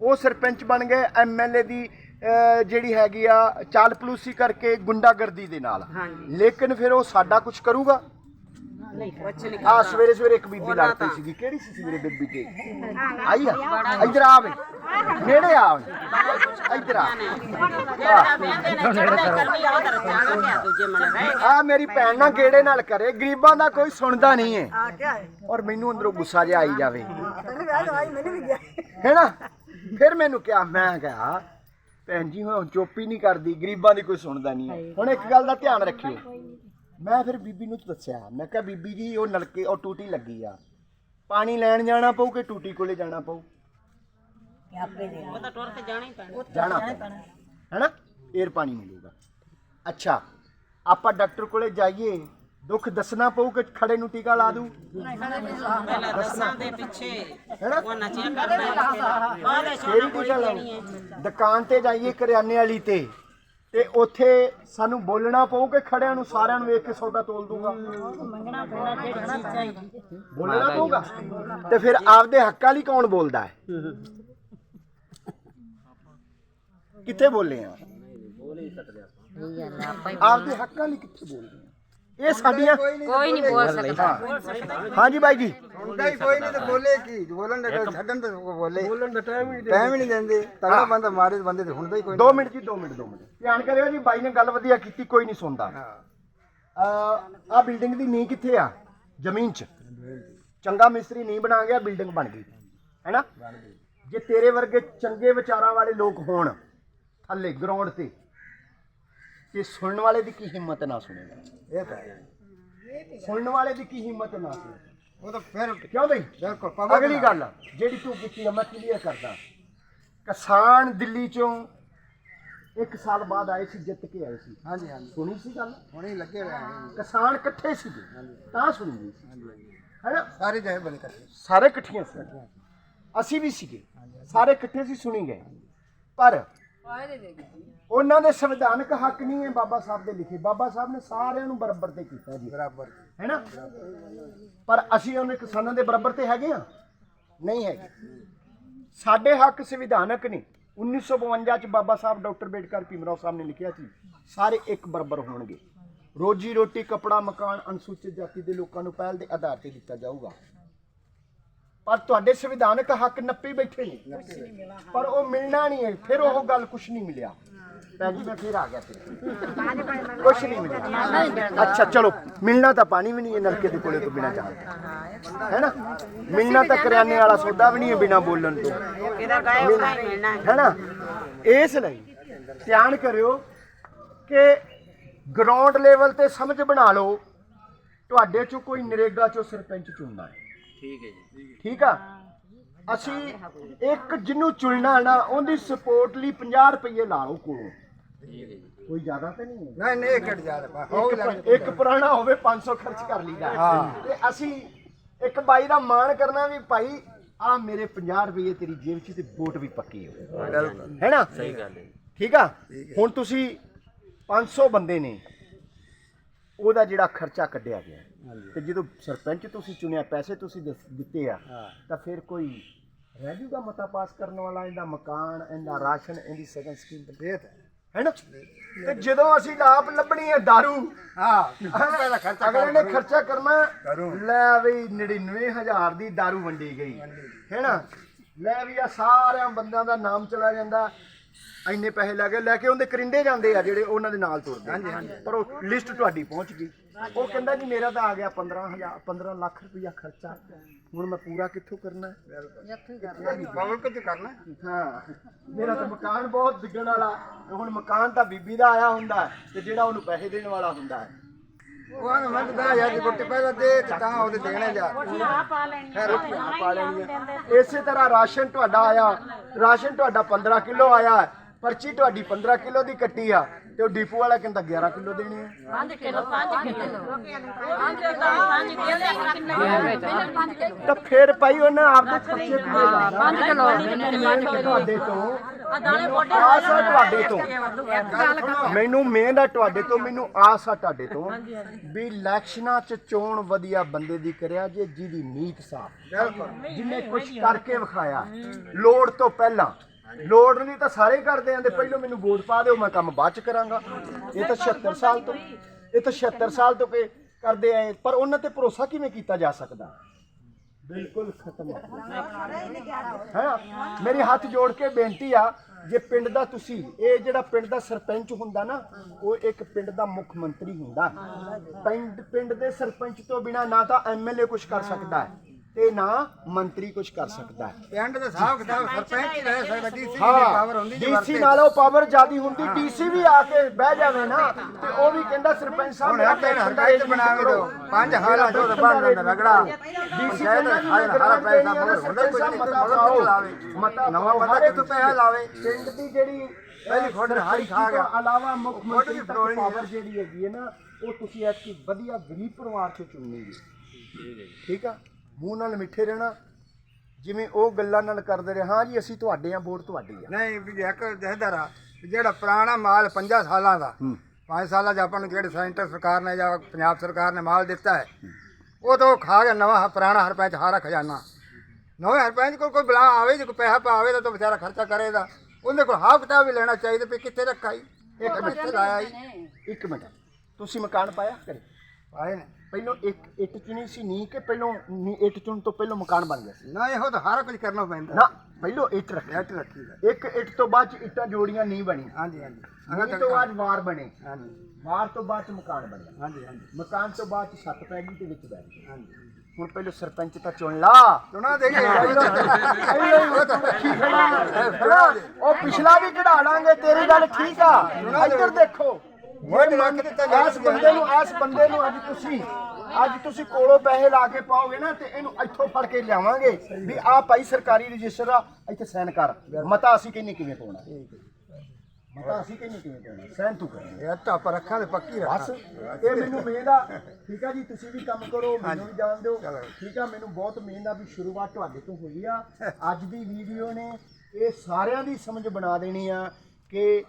ਉਹ ਸਰਪੰਚ ਬਣ ਗਏ ਐਮਐਲਏ ਦੀ ਜਿਹੜੀ ਹੈਗੀ ਆ ਚਾਲ ਪਲੂਸੀ ਕਰਕੇ ਗੁੰਡਾਗਰਦੀ ਦੇ ਨਾਲ। ਲੇਕਿਨ ਫਿਰ ਉਹ ਸਾਡਾ ਕੁਝ ਕਰੂਗਾ? ਆ ਸਵੇਰੇ ਸਵੇਰੇ ਇੱਕ ਬੀਬੀ ਲੜ ਪਈ ਸੀਗੀ। ਕਿਹੜੀ ਸੀ ਸਵੇਰੇ ਬੀਬੀ ਤੇ ਆਈ ਆ? ਇੱਧਰ ਆ ਵੇ। ਨੇੜੇ ਆ। ਇੱਧਰ ਆ। ਆ ਮੇਰੀ ਭੈਣ ਨਾਲ ਗੇੜੇ ਨਾਲ ਕਰੇ? ਗਰੀਬਾਂ ਦਾ ਕੋਈ ਸੁਣਦਾ ਨਹੀਂ ਹੈ ਔਰ ਮੈਨੂੰ ਅੰਦਰੋਂ ਗੁੱਸਾ ਜਿਹਾ ਆਈ ਜਾਵੇ। ਹੈ ਨਾ? ਫਿਰ ਮੈਨੂੰ ਕਿਹਾ ਮੈਂ ਕਿਹਾ ਭੈਣ ਜੀ ਹੁਣ ਚੁੱਪ ਨਹੀਂ ਕਰਦੀ ਗਰੀਬਾਂ ਦੀ ਕੋਈ ਸੁਣਦਾ ਨਹੀਂ ਹੈ ਹੁਣ ਇੱਕ ਗੱਲ ਦਾ ਧਿਆਨ ਰੱਖਿਓ। ਮੈਂ ਫਿਰ ਬੀਬੀ ਨੂੰ ਦੱਸਿਆ ਮੈਂ ਕਿਹਾ ਬੀਬੀ ਜੀ ਉਹ ਨਲਕੇ ਉਹ ਟੂਟੀ ਲੱਗੀ ਆ। ਪਾਣੀ ਲੈਣ ਜਾਣਾ ਪਊ ਕਿ ਟੂਟੀ ਕੋਲੇ ਜਾਣਾ ਪਊ? ਉਹ ਤਾਂ ਟੁਰ ਕੇ ਜਾਣਾ ਹੀ ਪੈਣਾ। ਜਾਣਾ ਪੈਣਾ। ਹੈਨਾ? ਏਰ ਪਾਣੀ ਮਿਲੂਗਾ। ਅੱਛਾ ਆਪਾਂ ਡਾਕਟਰ ਕੋਲੇ ਜਾਈਏ। ਦੁੱਖ ਦੱਸਣਾ ਪਊ ਕਿ ਖੜੇ ਨੂੰ ਟੀਕਾ ਲਾ ਦੂ ਪਹਿਲਾਂ ਦੱਸਾਂ ਦੇ ਪਿੱਛੇ। ਹੈਨਾ? ਉਹ ਨਚਿਆ ਕਰਦਾ। ਬਾਅਦ ਵਿੱਚ ਫੇਰ ਉਹਨਾਂ ਹੀ ਕੋਈ ਟੀਕਾ ਦੇਣੀ ਹੈ। ਲਾਉ ਦੁਕਾਨ ਤੇ ਜਾਈਏ ਕਰਿਆਨੇ ਵਾਲੀ ਤੇ। ਤੇ ਉੱਥੇ ਸਾਨੂੰ ਬੋਲਣਾ ਪਊ ਕਿ ਖੜਿਆਂ ਨੂੰ ਸਾਰਿਆਂ ਨੂੰ ਵੇਖ ਕੇ ਸੌਦਾ ਤੋਲ ਦੂਗਾ ਬੋਲਣਾ ਪਊਗਾ? ਤੇ ਫਿਰ ਆਪਦੇ ਹੱਕਾਂ ਲਈ ਕੌਣ ਬੋਲਦਾ ਹੈ? ਕਿੱਥੇ ਬੋਲੇ ਆ? ਆਪਦੇ ਹੱਕਾਂ ਲਈ ਕਿੱਥੇ ਬੋਲਦੇ ਆ? ਇਹ ਸਾਡੀਆਂ ਕੋਈ ਨਹੀਂ ਬੋਲ ਸਕਦਾ। ਹਾਂਜੀ ਬਾਈ ਜੀ। ਹੀ ਕੋਈ ਨਹੀਂ ਤੇ ਬੋਲੇ ਕੀ? ਬੋਲਣ ਦੇ ਛੱਡਣ ਤੇ ਬੋਲੇ। ਬੋਲਣ ਦਾ ਟਾਈਮ ਹੀ ਟਾਈਮ ਹੀ ਨਹੀਂ ਦਿੰਦੇ। ਤਗੜਾ ਬੰਦਾ ਮਾਰੇ ਬੰਦੇ ਤੇ ਸੁਣਦਾ ਹੀ ਕੋਈ 2 ਮਿੰਟ ਜੀ 2 ਮਿੰਟ 2 ਮਿੰਟ। ਧਿਆਨ ਕਰਿਓ ਜੀ ਬਾਈ ਨੇ ਗੱਲ ਵਧੀਆ ਕੀਤੀ ਕੋਈ ਨਹੀਂ ਸੁਣਦਾ। ਆ ਬਿਲਡਿੰਗ ਦੀ ਨੀਂਹ ਕਿੱਥੇ ਆ? ਜ਼ਮੀਨ 'ਚ। ਚੰਗਾ ਮਿਸਤਰੀ ਨੀਂਹ ਬਣਾ ਗਿਆ ਬਿਲਡਿੰਗ ਬਣ ਗਈ। ਹੈਨਾ? ਜੇ ਤੇਰੇ ਵਰਗੇ ਚੰਗੇ ਵਿਚਾਰਾਂ ਵਾਲੇ ਲੋਕ ਹੋਣ ਥੱਲੇ ਗਰਾਊਂਡ ਤੇ। ਤੇ ਸੁਣਨ ਵਾਲੇ ਦੀ ਕੀ ਹਿੰਮਤ ਨਾ ਸੁਣੇਗਾ ਇਹ ਤਾਂ ਹੈ। ਸੁਣਨ ਵਾਲੇ ਦੀ ਕੀ ਹਿੰਮਤ ਨਾ ਸੁਣੇ। ਉਹ ਤਾਂ ਫਿਰ ਕਿਉਂ ਬਈ? ਬਿਲਕੁਲ ਅਗਲੀ ਗੱਲ ਜਿਹੜੀ ਤੂੰ ਕੀਤੀ ਆ ਮੈਂ ਕਲੀਅਰ ਕਰਦਾ। ਕਿਸਾਨ ਦਿੱਲੀ ਚੋਂ ਇੱਕ ਸਾਲ ਬਾਅਦ ਆਏ ਸੀ ਜਿੱਤ ਕੇ ਆਏ ਸੀ। ਹਾਂਜੀ ਹਾਂਜੀ। ਸੁਣੀ ਸੀ ਗੱਲ? ਹੁਣੇ ਲੱਗੇ ਹੋਏ ਆ। ਕਿਸਾਨ ਇਕੱਠੇ ਸੀਗੇ ਤਾਂ ਸੁਣੀ ਗਈ ਸੀ ਹੈਨਾ? ਸਾਰੇ ਜਹੇ ਬਣੇ ਕਰਦੇ ਸਾਰੇ ਇਕੱਠੀਆਂ ਸੀ। ਅਸੀਂ ਵੀ ਸੀਗੇ। ਸਾਰੇ ਇਕੱਠੇ ਸੀ ਸੁਣੀ ਗਏ। ਪਰ ਉਹਨਾਂ ਦੇ ਸੰਵਿਧਾਨਕ ਹੱਕ ਨਹੀਂ ਹੈ ਬਾਬਾ ਸਾਹਿਬ ਦੇ ਲਿਖੇ। ਬਾਬਾ ਸਾਹਿਬ ਨੇ ਸਾਰਿਆਂ ਨੂੰ ਬਰਾਬਰ ਤੇ ਕੀਤਾ ਜੀ। ਬਰਾਬਰ ਹੈਨਾ ਪਰ ਅਸੀਂ ਉਹਨੇ ਕਿਸਾਨਾਂ ਦੇ ਬਰਾਬਰ ਤੇ ਹੈਗੇ ਆ ਨਹੀਂ ਹੈਗੇ। ਸਾਡੇ ਹੱਕ ਸੰਵਿਧਾਨਕ ਨੇ। 1952 ਚ ਬਾਬਾ ਸਾਹਿਬ ਡਾਕਟਰ ਬੇਡਕਰ ਭੀਮਰਾਓ ਸਾਹਿਬ ਨੇ ਲਿਖਿਆ ਸੀ ਸਾਰੇ ਇੱਕ ਬਰਾਬਰ ਹੋਣਗੇ। ਰੋਜੀ ਰੋਟੀ ਕਪੜਾ ਮਕਾਨ ਅਨੁਸੂਚਿਤ ਜਾਤੀ ਦੇ ਲੋਕਾਂ ਨੂੰ ਪਹਿਲ ਦੇ ਆਧਾਰ ਤੇ ਦਿੱਤਾ ਜਾਊਗਾ। ਪਰ ਤੁਹਾਡੇ ਸੰਵਿਧਾਨਕ ਹੱਕ ਨੱਪੀ ਬੈਠੇ ਨੇ। ਪਰ ਉਹ ਮਿਲਣਾ ਨਹੀਂ ਹੈ। ਫਿਰ ਉਹ ਗੱਲ ਕੁਝ ਨਹੀਂ ਮਿਲਿਆ। ਭੈਣ ਜੀ ਮੈਂ ਫਿਰ ਆ ਗਿਆ ਤੇ ਕੁਝ ਨਹੀਂ ਮਿਲਿਆ। ਅੱਛਾ ਚਲੋ ਮਿਲਣਾ ਤਾਂ ਪਾਣੀ ਵੀ ਨਹੀਂ ਹੈ ਨਲਕੇ ਦੇ ਕੋਲੇ ਤੋਂ ਬਿਨਾ ਜਾਣ ਹੈ ਨਾ? ਮਿਲਣਾ ਤਾਂ ਕਰਿਆਨੇ ਵਾਲਾ ਸੌਦਾ ਵੀ ਨਹੀਂ ਹੈ ਬਿਨਾ ਬੋਲਣ ਤੋਂ। ਇਹਦਾ ਗਾਇਬ ਦਾ ਹੀ ਮਿਲਣਾ। ਹੈ ਹੈ ਨਾ? ਇਸ ਲਈ ਧਿਆਨ ਕਰਿਓ ਕਿ ਗਰਾਊਂਡ ਲੈਵਲ ਤੇ ਸਮਝ ਬਣਾ ਲਓ। ਤੁਹਾਡੇ ਚੋਂ ਕੋਈ ਨਰੇਗਾ ਚੋਂ ਸਰਪੰਚ ਚੁਣਨਾ ਹੈ। ਠੀਕ ਹੈ ਜੀ। ਠੀਕ ਆ? ਅਸੀਂ ਇੱਕ ਜਿਹਨੂੰ ਚੁਣਨਾ ਨਾ ਉਹਦੀ ਸਪੋਰਟ ਲਈ 50 ਰੁਪਏ ਲਾ ਲਓ ਕੋਲੋਂ। ਕੋਈ ਜ਼ਿਆਦਾ ਤਾਂ ਨਹੀਂ ਹੈ? ਨਹੀਂ ਨਹੀਂ ਇੱਕ, ਇੱਕ ਪੁਰਾਣਾ ਹੋਵੇ 500 ਖਰਚ ਕਰ ਲਈਦਾ। ਤੇ ਅਸੀਂ ਇੱਕ ਬਾਈ ਦਾ ਮਾਣ ਕਰਨਾ ਵੀ ਭਾਈ ਆ ਮੇਰੇ 50 ਰੁਪਏ ਤੇਰੀ ਜੇਬ 'ਚ ਤੇ ਵੋਟ ਵੀ ਪੱਕੀ ਹੋ ਹੈ ਨਾ? ਸਹੀ ਗੱਲ ਹੈ ਠੀਕ ਆ? ਹੁਣ ਤੁਸੀਂ 500 ਬੰਦੇ ਨੇ ਉਹਦਾ ਜਿਹੜਾ ਖਰਚਾ ਕੱਢਿਆ ਗਿਆ। ਤੇ ਜਦੋਂ ਸਰਪੰਚ ਤੁਸੀਂ ਚੁਣਿਆ ਪੈਸੇ ਤੁਸੀਂ ਦੱਸ- ਦਿੱਤੇ ਆ ਤਾਂ ਫਿਰ ਕੋਈ ਰਹਿ ਜੂਗਾ ਮਤਾ ਪਾਸ ਕਰਨ ਵਾਲਾ ਇਹਦਾ ਮਕਾਨ ਇਹਦਾ ਰਾਸ਼ਨ ਇਹਦੀ ਸਗਨ ਸਕੀਮ ਤੇ ਇਹ ਤਾਂ ਹੈ ਨਾ ਤੇ ਜਦੋਂ ਅਸੀਂ ਆਪ ਲੱਭਣੀ ਹੈ दारू ਹਾਂ ਪਹਿਲਾਂ ਖਰਚਾ ਅਗਲੇ ਨੇ ਖਰਚਾ ਕਰਨਾ ਕਰੋ। ਲੈ ਵੀ 99000 ਦੀ दारू ਵੰਡੀ ਗਈ ਹੈ ਨਾ ਲੈ ਵੀ ਆ ਸਾਰਿਆਂ ਬੰਦਿਆਂ ਦਾ ਨਾਮ ਚਲਾ ਜਾਂਦਾ ਇੰਨੇ ਪੈਸੇ ਲੈ ਕੇ ਲੈ ਕੇ ਉਹਦੇ ਕਰਿੰਦੇ ਜਾਂਦੇ ਆ ਜਿਹੜੇ ਉਹਨਾਂ ਦੇ ਨਾਲ ਤੁਰਦੇ ਪਰ ਉਹ ਲਿਸਟ ਤੁਹਾਡੀ ਪਹੁੰਚ ਗਈ ਉਹ ਕਹਿੰਦਾ ਜੀ ਮੇਰਾ ਤਾਂ ਆ ਗਿਆ 15000 15 ਲੱਖ ਰੁਪਇਆ ਖਰਚਾ। ਹੁਣ ਮੈਂ ਪੂਰਾ ਕਿੱਥੋਂ ਕਰਨਾ? ਹੈ? ਬਵਲ ਕੁਝ ਕਰਨਾ? ਹਾਂ। ਮੇਰਾ ਤਾਂ ਮਕਾਨ ਬਹੁਤ ਵਿਗਣ ਵਾਲਾ। ਹੁਣ ਮਕਾਨ ਤਾਂ ਬੀਬੀ ਦਾ ਆਇਆ ਹੁੰਦਾ ਤੇ ਜਿਹੜਾ ਉਹਨੂੰ ਪੈਸੇ ਦੇਣ ਵਾਲਾ ਹੁੰਦਾ ਹੈ। ਉਹ ਆਂਦਾ ਮੈਂ ਤਾਂ ਯਾਰ ਦੀ ਗੁੱਟੀ ਪਹਿਲਾਂ ਦੇ ਤੇ ਤਾਂ ਉਹਦੇ ਦੇਣੇ ਜਾ। ਪਾ ਲੈਣੀ ਹੈ। ਇਸੇ ਤਰ੍ਹਾਂ ਰਾਸ਼ਨ ਤੁਹਾਡਾ ਆਇਆ ਰਾਸ਼ਨ ਤੁਹਾਡਾ 15 ਕਿਲੋ ਆਇਆ ਪਰਚੀ ਤੁਹਾਡੀ 15 ਕਿਲੋ ਦੀ ਕੱਟੀ ਆ ਤੇ ਉਹ ਡੀਪੂ ਵਾਲਾ ਕਹਿੰਦਾ 11 ਕਿਲੋ ਦੇਣੇ ਆ। 5 ਕਿਲੋ 5 ਕਿਲੋ। 5 ਕਿਲੋ। ਤਾਂ ਫਿਰ ਭਾਈ ਉਹਨੇ ਆਪਦੇ ਖਰਚੇ ਪੂਰੇ ਲਾਣਾ 5 ਕਿਲੋ। ਤੁਹਾਡੇ ਤੋਂ। ਆਸ ਆ ਤੁਹਾਡੇ ਤੋਂ। ਮੈਨੂੰ ਮਿਹਨਤ ਆ ਤੁਹਾਡੇ ਤੋਂ ਮੈਨੂੰ ਆਸ ਆ ਤੁਹਾਡੇ ਤੋਂ ਵੀ ਇਲੈਕਸ਼ਨਾਂ 'ਚ ਚੋਣ ਵਧੀਆ ਬੰਦੇ ਦੀ ਕਰਿਆ ਜੇ ਜਿਹਦੀ ਨੀਤ ਸਾਫ਼। ਜਿਹਨੇ ਕੁਝ ਕਰਕੇ ਵਿਖਾਇਆ। ਲੋੜ ਤੋਂ ਪਹਿਲਾਂ ਲੋੜ ਨਹੀਂ ਤਾਂ ਸਾਰੇ ਕਰਦੇ ਆਂ ਦੇ ਪਹਿਲਾਂ ਮੈਨੂੰ ਵੋਟ ਪਾ ਦਿਓ ਮੈਂ ਕੰਮ ਬਾਅਦ ਚ ਕਰਾਂਗਾ। ਇਹ ਤਾਂ 76 ਸਾਲ ਤੋਂ ਇਹ ਤਾਂ 76 ਸਾਲ ਤੋਂ ਕੇ ਕਰਦੇ ਆਏ ਪਰ ਉਹਨਾਂ ਤੇ ਭਰੋਸਾ ਕਿਵੇਂ ਕੀਤਾ ਜਾ ਸਕਦਾ? ਬਿਲਕੁਲ ਖਤਮ। ਹੈ? ਮੇਰੀ ਹੱਥ ਜੋੜ ਕੇ ਬੇਨਤੀ ਆ ਜੇ ਪਿੰਡ ਦਾ ਤੁਸੀਂ ਇਹ ਜਿਹੜਾ ਪਿੰਡ ਦਾ ਸਰਪੰਚ ਹੁੰਦਾ ਨਾ ਉਹ ਇੱਕ ਪਿੰਡ ਦਾ ਮੁੱਖ ਮੰਤਰੀ ਹੁੰਦਾ। ਪਿੰਡ ਪਿੰਡ ਦੇ ਸਰਪੰਚ ਤੋਂ ਬਿਨਾ ਨਾ ਤਾਂ ਐਮਐਲਏ ਕੁਝ ਕਰ ਸਕਦਾ ਹੈ। ਤੇ ਨਾ ਮੰਤਰੀ ਕੁਝ ਕਰ ਸਕਦਾ ਹੈ ਪਿੰਡ ਦੇ ਹਿਸਾਬ ਕਿਤਾਬ ਸਰਪੰਚ ਹੀ ਰਹਿ ਸਕਦਾ ਡੀਸੀ ਦੀ ਪਾਵਰ ਹੁੰਦੀ ਜੀ ਡੀਸੀ ਨਾਲੋਂ ਪਾਵਰ ਜ਼ਿਆਦੀ ਹੁੰਦੀ ਡੀਸੀ ਵੀ ਆ ਕੇ ਬਹਿ ਜਾਵੇ ਨਾ ਤੇ ਉਹ ਵੀ ਕਹਿੰਦਾ ਸਰਪੰਚ ਸਾਹਿਬ ਹੁਣ ਮੇਰਾ ਆਖੇ ਟੈਕਸ ਦਾ ਕਰੋ। ਦਿਓ। ਪੰਜ ਹਾਲਾ ਤਾਂ ਬਣ ਜਾਂਦਾ ਰਗੜਾ। ਡੀਸੀ ਕਹਿੰਦਾ ਹਰ- ਹਰ ਪੈਸਾ ਮਗਰ ਹੁੰਦਾ, ਕੋਈ ਨਹੀਂ, ਮਗਰ ਪਾਓ ਲਾਵੇ। ਮਤਾ ਨਵਾਂ ਬੰਦਾ ਇੱਕ ਕਿੱਥੋਂ ਪੈਸਾ ਲਾਵੇ? ਪਿੰਡ ਦੀ ਜਿਹੜੀ ਪਹਿਲੀ ਖੁੱਡ ਹਾਰੀ ਖਾ ਗਿਆ। ਇਲਾਵਾ ਮੁੱਖ ਮੰਤਰੀ ਤੱਕ। ਪਾਵਰ ਜਿਹੜੀ ਹੈਗੀ ਹੈ ਨਾ ਉਹ ਤੁਸੀਂ ਐਤਕੀ ਵਧੀਆ ਗਰੀਬ ਪਰਿਵਾਰ ਚੋਂ ਚੁਣਨੀ ਹੈ ਠੀਕ ਆ ਮੂੰਹ ਨਾਲ ਮਿੱਠੇ ਰਹਿਣਾ ਜਿਵੇਂ ਉਹ ਗੱਲਾਂ ਨਾਲ ਕਰਦੇ ਰਹੇ ਹਾਂ ਜੀ ਅਸੀਂ ਤੁਹਾਡੇ ਆ ਵੋਟ ਤੁਹਾਡੀ ਆ। ਨਹੀਂ ਵੀ ਇੱਕ ਜਹਦਰ ਜਿਹੜਾ ਪੁਰਾਣਾ ਮਾਲ 5 ਸਾਲਾਂ ਦਾ ਹੂੰ। 5 ਸਾਲਾਂ 'ਚ ਆਪਾਂ ਨੂੰ ਜਿਹੜੇ ਸੈਂਟਰ ਸਰਕਾਰ ਨੇ ਜਾਂ ਪੰਜਾਬ ਸਰਕਾਰ ਨੇ ਮਾਲ ਦਿੱਤਾ ਹੈ ਉਹ ਤਾਂ ਉਹ ਖਾ ਗਿਆ ਨਵਾਂ ਪੁਰਾਣਾ ਹਰਪੰਚ ਹਾਰਾ ਖਜ਼ਾਨਾ ਨਵੇਂ ਹਰਪੰਚ ਕੋਲ ਕੋਈ ਬਲਾ ਆਵੇ ਜੇ ਕੋਈ ਪੈਸਾ ਪਾਵੇ ਤਾਂ ਵਿਚਾਰਾ ਖਰਚਾ ਕਰੇਗਾ ਉਹਦੇ ਕੋਲ ਹਾਫ ਕਿਤਾਬ ਵੀ ਲੈਣਾ ਚਾਹੀਦਾ ਵੀ ਕਿੱਥੇ ਰੱਖਾ ਹੀ ਇੱਕ ਕਿੱਥੇ ਲਾਇਆ ਇੱਕ ਮਿੰਟ ਤੁਸੀਂ ਮਕਾਨ ਪਾਇਆ ਕਰੇ ਆਏ ਨੇ। ਪਹਿਲਾਂ ਇੱਕ ਇੱਟ ਚੁਣੀ ਸੀ ਨਹੀਂ ਕਿ ਪਹਿਲਾਂ ਨੀ- ਇੱਟ ਚੁਣ ਤੋਂ ਪਹਿਲਾਂ ਮਕਾਨ ਬਣ ਗਿਆ ਸੀ। ਨਾ ਇਹੋ ਤਾਂ ਹਰ ਕੁਝ ਕਰਨਾ ਪੈਂਦਾ। ਨਾ ਪਹਿਲਾਂ ਇੱਟ ਰੱਖਿਆ ਇੱਟ ਰੱਖੀ ਦਾ ਇੱਕ ਇੱਟ ਤੋਂ ਬਾਅਦ ਚ ਇੱਟਾਂ ਜੋੜੀਆਂ ਨਹੀਂ ਬਣੀ। ਹਾਂਜੀ ਹਾਂਜੀ। ਨਹੀਂ ਤੋਂ ਬਾਅਦ ਵਾਰ ਬਣੇ। ਹਾਂਜੀ। ਵਾਰ ਤੋਂ ਬਾਅਦ ਚ ਮਕਾਨ ਬਣਿਆ। ਹਾਂਜੀ ਹਾਂਜੀ। ਮਕਾਨ ਤੋਂ ਬਾਅਦ ਚ ਛੱਤ ਪੈ ਗਈ ਤੇ ਵਿੱਚ ਬੈਠ ਗਈ। ਹਾਂਜੀ ਹੁਣ ਪਹਿਲਾਂ ਸਰਪੰਚ ਤਾਂ ਚੁਣ ਲਾ। ਸੁਣਾ ਦੇ ਉਹ ਪਿਛਲਾ ਵੀ ਕਢਾ ਲਾਂਗੇ ਤੇਰੀ ਗੱਲ ਠੀਕ ਆ। ਇੱਧਰ ਦੇਖੋ। ਵੋਟ ਰੱਖ ਦਿੱਤਾ ਇਸ ਬੰਦੇ ਨੂੰ ਇਸ ਬੰਦੇ ਨੂੰ ਅੱਜ ਤੁਸੀਂ ਅੱਜ ਤੁਸੀਂ ਕੋਲੋਂ ਪੈਸੇ ਲਾ ਕੇ ਪਾਓਗੇ ਨਾ ਤੇ ਇਹਨੂੰ ਇੱਥੋਂ ਫੜ ਕੇ ਲਿਆਵਾਂਗੇ। ਵੀ ਆਹ ਭਾਈ ਸਰਕਾਰੀ ਰਜਿਸਟਰ ਆ ਇੱਥੇ ਸਾਈਨ ਕਰ। ਮਤਾ ਅਸੀਂ ਕਿੰਨੇ ਕਿਵੇਂ ਪਾਉਣਾ? ਮਤਾ ਅਸੀਂ ਕਿੰਨੇ ਕਿਵੇਂ ਪਾਉਣਾ? ਸਾਈਨ ਤੂੰ ਕਰ। ਇਹ ਤਾਂ ਆਪਾਂ ਰੱਖਾਂ ਤੇ ਪੱਕੀ ਬਸ ਰੱਖਾਂ ਇਹ ਮੈਨੂੰ ਮਿਹਨਤ ਆ। ਠੀਕ ਆ ਜੀ ਤੁਸੀਂ ਵੀ ਕੰਮ ਕਰੋ ਮੈਨੂੰ ਵੀ ਜਾਣ ਦਿਓ। ਠੀਕ ਆ ਮੈਨੂੰ ਬਹੁਤ ਮਿਹਨਤ ਆ ਵੀ ਸ਼ੁਰੂਆਤ ਤੁਹਾਡੇ ਤੋਂ ਹੋਈ ਆ। ਅੱਜ ਦੀ ਵੀਡੀਓ ਨੇ ਇਹ ਸਾਰਿਆਂ ਦੀ ਸਮਝ ਬਣਾ ਦੇਣੀ ਆ ਕਿ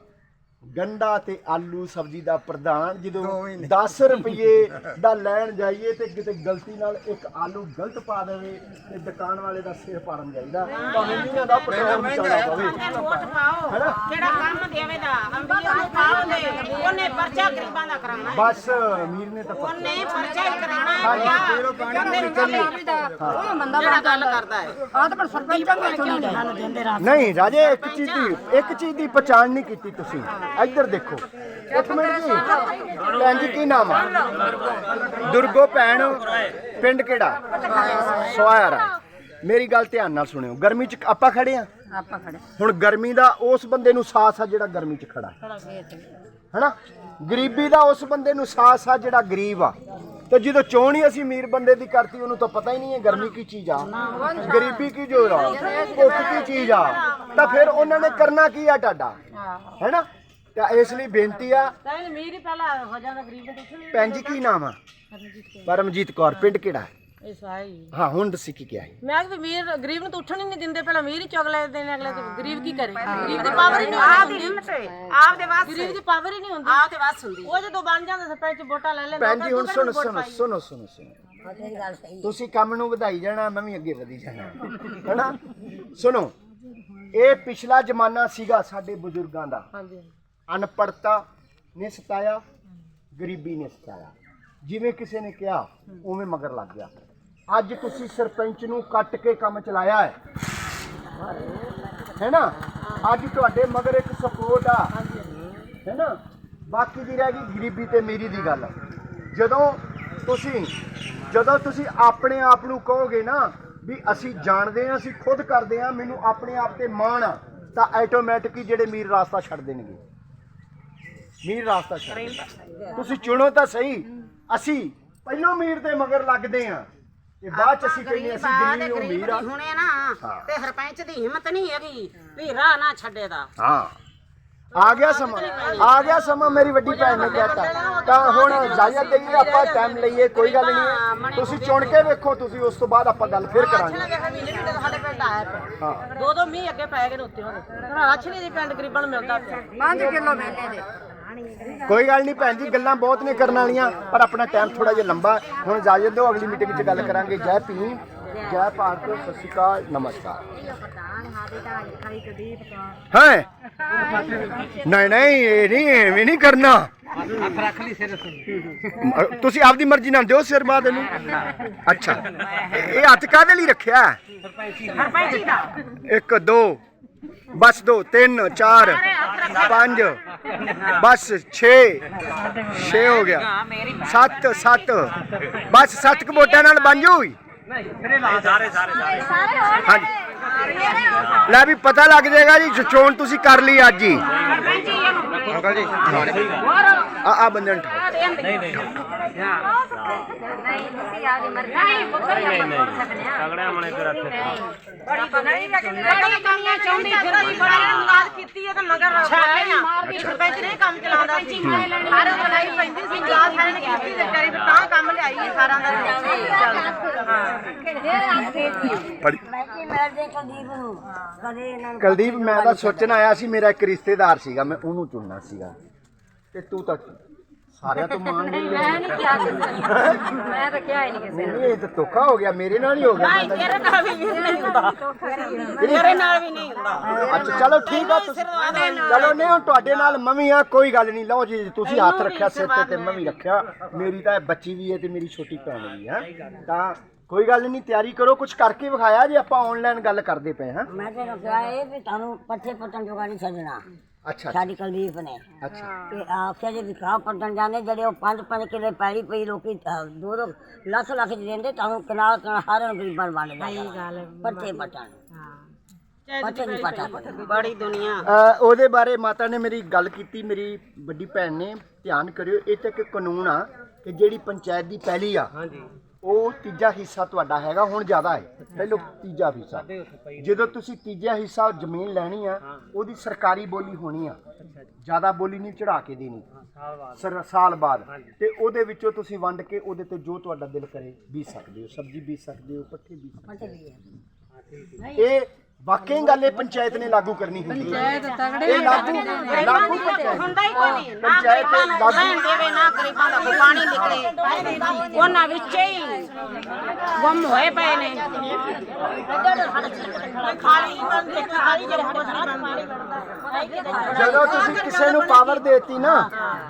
ਗੰਡਾ ਤੇ ਆਲੂ ਸਬਜ਼ੀ ਦਾ ਪ੍ਰਧਾਨ ਜਦੋਂ ਦੋਵੇਂ ਨੇ। 10 ਰੁਪਏ ਦਾ ਲੈਣ ਜਾਈਏ ਤੇ ਕਿਤੇ ਗਲਤੀ ਨਾਲ ਇੱਕ ਆਲੂ ਗਲਤ ਪਾ ਦੇਵੇ ਤੇ ਦੁਕਾਨ ਵਾਲੇ ਦਾ ਸਿਰ ਪਾੜਨ ਜਾਈਦਾ। ਭਾਵੇਂ। ਮਹੀਨੇ ਦਾ ਪ੍ਰਧਾਨ ਪਾਓ। ਹੈਨਾ? ਕਿਹੜਾ ਕੰਮ ਦੇਵੇਦਾ ਅੰਬੀਆਂ ਨੂੰ ਪਾਉਂਦੇ ਉਹਨੇ ਪਰਚਾ ਗਰੀਬਾਂ ਦਾ ਕਰਾਉਣਾ ਹੈ। ਬਸ ਅਮੀਰ ਨੇ ਤਾਂ ਪਤਾ ਉਹਨੇ ਪਰਚਾ ਹੀ ਕਰਾਉਣਾ ਹੈ ਭਈਆ। ਉਹ ਚੱਲੀ। ਜਿਹੜਾ ਗੱਲ ਕਰਦਾ ਹੈ। ਆਹ ਤਾਂ ਪਰ ਸਰਪੰਚਾਂ ਨੂੰ ਚੁਣੀ ਜਾਂਦੇ ਨਹੀਂ ਰਾਜੇ ਇੱਕ ਚੀਜ਼ ਦੀ ਇੱਕ ਚੀਜ਼ ਦੀ ਪਛਾਣ ਨਹੀਂ ਕੀਤੀ ਤੁਸੀਂ। ਇੱਧਰ ਦੇਖੋ। ਇੱਕ ਮਿੰਟ ਜੀ। ਭੈਣ ਜੀ ਕੀ ਨਾਮ ਆ? ਦੁਰਗੋ ਭੈਣ ਪਿੰਡ ਕਿਹੜਾ? ਸਵਾਇਰ ਮੇਰੀ ਗੱਲ ਧਿਆਨ ਨਾਲ ਸੁਣਿਓ। ਗਰਮੀ ਚ ਆਪਾਂ ਖੜੇ ਆ? ਆਪਾਂ ਖੜੇ। ਹੁਣ ਗਰਮੀ ਦਾ ਉਸ ਬੰਦੇ ਨੂੰ ਸਾਥ ਆ ਜਿਹੜਾ ਗਰਮੀ ਚ ਖੜਾ। ਹੈ ਹੈਨਾ? ਗਰੀਬੀ ਦਾ ਉਸ ਬੰਦੇ ਨੂੰ ਸਾਥ ਆ ਜਿਹੜਾ ਗਰੀਬ ਆ। ਤੇ ਜਦੋਂ ਚੋਣ ਹੀ ਅਸੀਂ ਅਮੀਰ ਬੰਦੇ ਦੀ ਕਰਤੀ ਉਹਨੂੰ ਤਾਂ ਪਤਾ ਹੀ ਨਹੀਂ ਹੈ ਗਰਮੀ ਕੀ ਚੀਜ਼ ਆ। ਗਰੀਬੀ ਕੀ ਜੋ ਆ? ਭੁੱਖ ਕੀ ਚੀਜ਼ ਆ? ਤਾਂ ਫਿਰ ਉਹਨਾਂ ਨੇ ਕਰਨਾ ਕੀ ਆ ਤੁਹਾਡਾ? ਹੈਨਾ? ਤਾਂ ਇਸ ਲਈ ਬੇਨਤੀ ਆ। ਤਾਂ ਮੇਰੀ ਪਹਿਲਾਂ ਹੋ ਜਾਂਦਾ ਗਰੀਬ ਉੱਠਣ ਭੈਣ ਜੀ ਕੀ ਨਾਮ ਆ? ਪਰਮਜੀਤ ਕੌਰ ਪਿੰਡ ਕਿਹੜਾ ਹੈ? ਇਹ ਸਾਈ। ਹਾਂ ਹੁਣ ਦੱਸੀ ਕੀ ਕਿਹਾ ਹੈ ਮੈਂ ਕਿ ਵੀਰ ਗਰੀਬ ਨੂੰ ਤਾਂ ਉੱਠਣ ਹੀ ਨਹੀਂ ਦਿੰਦੇ ਪਹਿਲਾਂ ਵੀਰ ਹੀ ਚੁਗ ਲੈ ਦੇਣੇ ਅਗਲੇ ਤੇ ਗਰੀਬ ਕੀ ਕਰੇ? ਗਰੀਬ ਦੀ ਪਾਵਰ ਹੀ ਨਹੀਂ ਆਪ ਦੀ ਹਿੰਮਤ ਆਪ ਦੇ ਵਾਸ ਗਰੀਬ ਦੀ ਪਾਵਰ ਹੀ ਨਹੀਂ ਹੁੰਦੀ। ਆਪ ਦੇ ਵਾਸ ਹੁੰਦੀ। ਉਹ ਜਦੋਂ ਬਣ ਜਾਂਦਾ ਸਰਪੰਚ ਵੋਟਾਂ ਲੈ ਲੈਂਦਾ ਭੈਣ ਜੀ ਹੁਣ ਸੁਣੋ ਸੁਣੋ ਸੁਣੋ ਸੁਣੋ। ਸੁਣੋ ਤੁਸੀਂ ਕੰਮ ਨੂੰ ਵਧਾਈ ਜਾਣਾ ਮੈਂ ਵੀ ਅੱਗੇ ਵਧੀ ਜਾਣਾ। ਹੈਨਾ? ਸੁਣੋ ਇਹ ਪਿਛਲਾ ਜ਼ਮਾਨਾ ਸੀਗਾ ਸਾਡੇ ਬਜ਼ੁਰਗਾਂ ਦਾ। ਹਾਂਜੀ। ਅਨਪੜਤਾ ਨੇ ਸਤਾਇਆ ਗਰੀਬੀ ਨੇ ਸਤਾਇਆ। ਜਿਵੇਂ ਕਿਸੇ ਨੇ ਕਿਹਾ ਉਵੇਂ ਮਗਰ ਲੱਗ ਗਿਆ। ਅੱਜ ਤੁਸੀਂ ਸਰਪੰਚ ਨੂੰ ਕੱਟ ਕੇ ਕੰਮ ਚਲਾਇਆ ਹੈ। ਹੈ ਨਾ? ਅੱਜ ਤੁਹਾਡੇ ਮਗਰ ਇੱਕ ਸਪੋਰਟ ਆ। ਹੈ ਨਾ? ਬਾਕੀ ਦੀ ਰਹਿ ਗਈ ਗਰੀਬੀ ਤੇ ਮੇਰੀ ਦੀ ਗੱਲ। ਜਦੋਂ ਤੁਸੀਂ ਜਦੋਂ ਤੁਸੀਂ ਆਪਣੇ ਆਪ ਨੂੰ ਕਹੋਗੇ ਨਾ ਵੀ ਅਸੀਂ ਜਾਣਦੇ ਹਾਂ, ਅਸੀਂ ਖੁਦ ਕਰਦੇ ਹਾਂ, ਮੈਨੂੰ ਆਪਣੇ ਆਪ ਤੇ ਮਾਣ ਆ, ਤਾਂ ਆਟੋਮੈਟਿਕ ਹੀ ਜਿਹੜੇ ਮੀਰ ਰਾਸਤਾ ਛੱਡ ਦੇਣਗੇ। ਮੀਰ ਰਾਸਤਾ ਛੱਡ ਤੁਸੀਂ ਚੁਣੋ ਤਾਂ ਸਹੀ। ਅਸੀਂ ਪਹਿਲੋਂ ਮੀਰ ਦੇ ਮਗਰ ਲੱਗਦੇ ਹਾਂ। ਤੇ ਬਾਅਦ ਚ ਅਸੀਂ ਕਹਿੰਦੇ ਅਸੀਂ ਗਰੀਬ ਨੂੰ ਆ। ਹੁਣੇ ਨਾ ਹਾਂ। ਤੇ ਸਰਪੰਚ ਦੀ ਹਿੰਮਤ ਨਹੀਂ ਹੈਗੀ ਵੀ ਰਾਹ ਨਾ ਛੱਡੇ ਦਾ। ਹਾਂ। ਆ ਗਿਆ ਸਮਾਂ ਆ ਗਿਆ ਸਮਾਂ ਮੇਰੀ ਵੱਡੀ ਭੈਣ ਨੇ ਕਹਿਤਾ। ਤਾਂ ਹੁਣ ਇਜਾਜ਼ਤ ਦੇਈਏ ਆਪਾਂ ਟਾਈਮ ਲਈਏ ਕੋਈ ਗੱਲ ਨਹੀਂ। ਤੁਸੀਂ ਚੁਣ ਕੇ ਵੇਖੋ ਤੁਸੀਂ ਉਸ ਤੋਂ ਬਾਅਦ ਆਪਾਂ ਗੱਲ ਫਿਰ ਕਰਾਂਗੇ। ਸਾਡੇ ਪਿੰਡ ਆਇਆ ਪਿਆ। ਹਾਂ। ਦੋ ਦੋ ਮੀਂਹ ਅੱਗੇ ਪੈ ਗਏ ਨੇ ਉੱਤੇ ਉਹਦੇ। ਰਾਛਣੀ ਦੀ ਪਿੰਡ ਗਰੀਬਾਂ ਨੂੰ ਮਿਲਦਾ ਪਿਆ। 5 ਕਿਲੋ ਮੈਨੇ ਦੇ। ਕੋਈ ਗੱਲ ਨਹੀਂ ਭੈਣ ਜੀ ਗੱਲਾਂ ਬਹੁਤ ਨੇ ਕਰਨ ਵਾਲੀਆਂ ਪਰ ਆਪਣਾ ਟਾਈਮ ਥੋੜਾ ਜਿਹਾ ਲੰਬਾ। ਹੁਣ ਇਜਾਜ਼ਤ ਦਿਓ ਅਗਲੀ ਮੀਟਿੰਗ 'ਚ ਗੱਲ ਕਰਾਂਗੇ। ਜੈ ਭੀਮ ਜੈ ਭਾਰਤ ਸਤਿ ਸ਼੍ਰੀ ਅਕਾਲ ਨਮਸਕਾਰ। ਹੈ? ਨਹੀਂ ਨਹੀਂ ਇਹ ਨਹੀਂ ਐਵੇਂ ਨਹੀਂ ਕਰਨਾ। ਮ- ਤੁਸੀਂ ਆਪਦੀ ਮਰਜ਼ੀ ਨਾਲ ਦਿਓ ਸਿਰ ਬਾਦ ਇਹਨੂੰ ਅੱਛਾ ਇਹ ਹੱਥ ਕਾਹਦੇ ਲਈ ਰੱਖਿਆ? ਸਰਪੰਚੀ ਦਾ। ਇੱਕ ਦੋ। ਬਸ ਦੋ ਤਿੰਨ ਚਾਰ ਪੰਜ ਬਸ 6 6 ਹੋ ਗਿਆ। 7 7 ਬਸ 7 ਕ ਵੋਟਾਂ ਨਾਲ ਬਣ ਜੂ ਹਾਂਜੀ। ਲੈ ਵੀ ਪਤਾ ਲੱਗ ਜਾਏਗਾ ਜੀ ਚੋਣ ਤੁਸੀਂ ਕਰ ਲਈ ਅੱਜ ਹੀ। ਅੰਕਲ ਜੀ ਆ ਆ ਬੰਦੇ ਨੂੰ ਉਠਾਓ। ਬੜੀ ਕਮੀਆਂ ਚਾਹੁੰਦੀ ਫਿਰਦੀ ਬੜੀ ਮੁਰਾਦ ਕੀਤੀ ਹੈ ਤੇ ਮਗਰ ਸਰਪੰਚ ਨੇ ਕੰਮ ਚਲਾਉਂਦਾ ਸੀ ਹਰ ਲੜਾਈ ਪੈਂਦੀ ਸੀ ਮੁਰਾਦ ਸਾਰੇ ਨੇ ਕੀਤੀ ਤੇ ਵਿਚਾਰੀ ਤਾਂ ਕੰਮ ਲਿਆਈ ਹੈ ਸਾਰਿਆਂ ਦਾ ਕੁਲਦੀਪ, ਮੈਂ ਤਾਂ ਸੋਚਣ ਆਇਆ ਸੀ ਮੇਰਾ ਇੱਕ ਰਿਸ਼ਤੇਦਾਰ ਸੀਗਾ, ਮੈਂ ਉਹਨੂੰ ਚੁਣਨਾ ਸੀਗਾ ਤੇ ਤੂੰ ਤਾਂ ਸਾਰਿਆਂ ਤੋਂ ਮਾਣ ਲਿਆ ਮੈਂ ਨਹੀਂ ਕਿਹਾ ਕਿਸੇ ਨੂੰ। ਮੈਂ ਤਾਂ ਕਿਹਾ ਹੀ ਨਹੀਂ ਕਿਸੇ ਨਹੀਂ ਇਹ ਤਾਂ ਧੋਖਾ ਹੋ ਗਿਆ ਮੇਰੇ ਨਾਲ ਹੀ ਹੋ ਗਿਆ। ਤਾਂ- ਤੇਰੇ ਨਾਲ ਵੀ ਨਹੀਂ ਹੁੰਦਾ। ਤੇਰੇ ਨਾਲ ਵੀ ਨਹੀਂ ਹੁੰਦਾ। ਅੱਛਾ ਚਲੋ ਠੀਕ ਆ ਤੁਸੀਂ ਚਲੋ ਨਹੀਂ ਹੁਣ ਤੁਹਾਡੇ ਨਾਲ ਮੰਮੀ ਆ ਕੋਈ ਗੱਲ ਨਹੀਂ। ਲਓ ਜੀ ਤੁਸੀਂ ਹੱਥ ਰੱਖਿਆ ਸਿਰ ਤੇ ਤੇ ਮੰਮੀ ਰੱਖਿਆ। ਮੇਰੀ ਤਾਂ ਬੱਚੀ ਵੀ ਹੈ ਤੇ ਮੇਰੀ ਛੋਟੀ ਭੈਣ ਵੀ ਹੈ। ਤਾਂ ਕੋਈ ਗੱਲ ਨਹੀਂ ਤਿਆਰੀ ਕਰੋ ਕੁਝ ਕਰਕੇ ਵਿਖਾਇਆ ਜੇ ਆਪਾਂ ਆਨਲਾਈਨ ਗੱਲ ਕਰਦੇ ਪਏ ਹਾਂ। ਮੈਂ ਤੈਨੂੰ ਕਿਹਾ ਇਹ ਵੀ ਤੁਹਾਨੂੰ ਪੱਠੇ ਪੱਟਣ ਜੋਗਾ ਨਹੀਂ ਛੱਡਣਾ। ਅੱਛਾ ਸਾਡੀ ਕੁਲਦੀਪ ਨੇ। ਅੱਛਾ। ਤੇ ਆਖਿਆ ਜੇ ਵਿਖਾ ਪੱਟਣ ਜਾਂਦੇ ਜਿਹੜੇ ਉਹ ਪੰਜ ਪੰਜ ਕਿਲੇ ਪੈੜੀ ਪਈ ਲੋਕੀ ਅਹ, ਦੋ ਦੋ ਲੱਖ ਲੱਖ ਚ ਦਿੰਦੇ ਤੁਹਾਨੂੰ ਕਨਾਲ ਕਨਾਲ ਹਾਰਨ ਗਰੀਬਾਂ ਵੰਡ ਦਿੰਦੇ ਪੱਠੇ ਪੱਟਣ। ਪੱਠੇ ਨਹੀਂ ਪੱਟਾ ਬੜੀ ਦੁਨੀਆ। ਅ, ਉਹਦੇ ਬਾਰੇ ਮਾਤਾ ਨੇ ਮੇਰੀ ਗੱਲ ਕੀਤੀ ਮੇਰੀ ਵੱਡੀ ਭੈਣ ਨੇ ਧਿਆਨ ਕਰਿਓ ਇਹ ਤਾਂ ਇੱਕ ਕਾਨੂੰਨ ਆ ਕਿ ਜਿਹੜੀ ਪੰਚਾਇਤ ਦੀ ਪਹਿਲੀ ਆ ਉਹ ਤੀਜਾ ਹਿੱਸਾ ਤੁਹਾਡਾ ਹੈਗਾ ਹੁਣ ਜ਼ਿਆਦਾ ਹੈ। ਪਹਿਲੋ ਤੀਜਾ ਹਿੱਸਾ। ਜਦੋਂ ਤੁਸੀਂ ਤੀਜਾ ਹਿੱਸਾ ਜ਼ਮੀਨ ਲੈਣੀ ਆ ਉਹਦੀ ਸਰਕਾਰੀ ਬੋਲੀ ਹੋਣੀ ਆ। ਜ਼ਿਆਦਾ ਬੋਲੀ ਨਹੀਂ ਚੜਾ ਕੇ ਦੇਣੀ। ਸਰ ਸਾਲ ਬਾਅਦ। ਤੇ ਉਹਦੇ ਵਿੱਚੋਂ ਤੁਸੀਂ ਵੰਡ ਕੇ ਉਹਦੇ ਤੇ ਜੋ ਤੁਹਾਡਾ ਦਿਲ ਕਰੇ ਬੀਜ ਸਕਦੇ ਹੋ। ਸਬਜ਼ੀ ਬੀਜ ਸਕਦੇ ਹੋ ਪੱਠੇ ਬੀਜ ਸਕਦੇ ਹੋ। ਇਹ ਵਾਕਈ ਗੱਲ ਇਹ ਪੰਚਾਇਤ ਨੇ ਲਾਗੂ ਕਰਨੀ ਹੁੰਦੀ ਹੈ। ਇਹ ਲਾਗੂ ਲਾਗੂ ਪੰਚਾਇਤ। ਹੁੰਦਾ ਹੀ ਕੋਈ ਨਹੀਂ। ਨਾ ਪੰਚਾਇਤ ਲਾਗੂ ਦੇਵੇ ਨਾ ਗਰੀਬਾਂ ਦਾ ਪਾਣੀ ਨਿਕਲੇ। ਉਹਨਾਂ ਵਿੱਚ ਹੀ ਗੁੰਮ ਹੋਏ ਪਏ ਨੇ। ਜਦੋਂ ਤੁਸੀਂ ਕਿਸੇ ਨੂੰ ਪਾਵਰ ਦੇਤੀ ਨਾ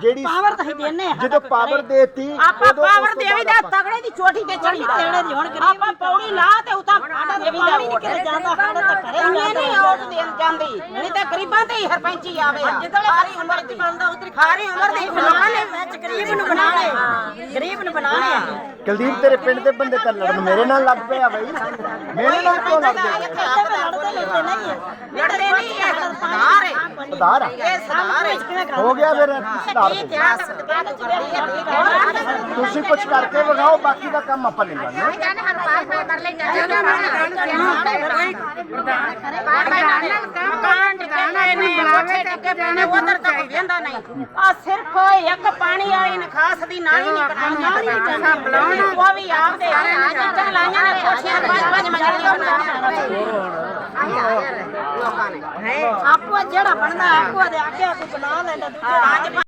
ਜਿਹੜੀ ਪਾਵਰ ਤਾਂ ਆ ਜਦੋਂ ਪਾਵਰ ਦੇਤੀ ਆਪਾਂ ਪਾਵਰ ਦੇਵੀ ਦਾ ਤਗੜੇ ਦੀ ਚੋਟੀ ਤੇ ਚੜੀ ਤੇੜੇ ਦੀ ਹੁਣ ਗਰੀਬ ਆਪਾਂ ਪੌੜੀ ਲਾ ਤੇ ਉਤਾ ਦੇਵੀ ਦਾ ਵੋਟ। ਜਾਂਦਾ ਸਾਡੇ ਘਰੇ ਨਹੀਂ ਵੋਟ ਦੇਣ ਜਾਂਦੀ। ਨਹੀਂ ਤਾਂ ਗਰੀਬਾਂ ਤੇ ਹੀ ਹਰਪੰਚੀ ਆਵੇ ਜਿੱਦਲੇ ਸਾਰੀ ਉਮਰ ਦੀ। ਬਣਦਾ ਉਤਰੀ ਖਾਰੀ ਉਮਰ ਦੀ ਬਣਾਣੇ ਗਰੀਬ ਨੂੰ ਬਣਾਣੇ ਗਰੀਬ ਨੂੰ ਬਣਾਣੇ ਕੁਲਦੀਪ ਤੇਰੇ ਪਿੰਡ ਦੇ ਬੰਦੇ ਤਾਂ ਲੜਨ ਮੇਰੇ ਨਾਲ ਲੱਗ ਪਿਆ ਬਈ ਮੇਰੇ ਨਾਲ ਕਿਉਂ ਲੜਦੇ ਹੈ ਸੁਧਾਰ ਆ ਇਹ ਸਰਦਾਰ ਹੈ ਹੋ ਗਿਆ ਫਿਰ ਸੁਧਾਰ ਹੋ ਗਿਆ। ਤੁਸੀਂ ਕੁਝ ਕਰਕੇ ਵਿਖਾਓ ਬਾਕੀ ਦਾ ਕੰਮ ਆਪਾਂ ਲੈ ਲਾਂਗੇ ਪਏ ਸਿਰਫ ਇੱਕ ਪਾਣੀ ਵਾਲੀ ਨਖਾਸ ਦੀ ਨਾਲੀ ਨਹੀਂ ਬਣਾਈ ਉਹ ਵੀ ਆਪਦੇ ਚੀਜ਼ਾਂ ਲਾਈਆਂ ਨੇ ਕੋਠੀਆਂ ਪੰਜ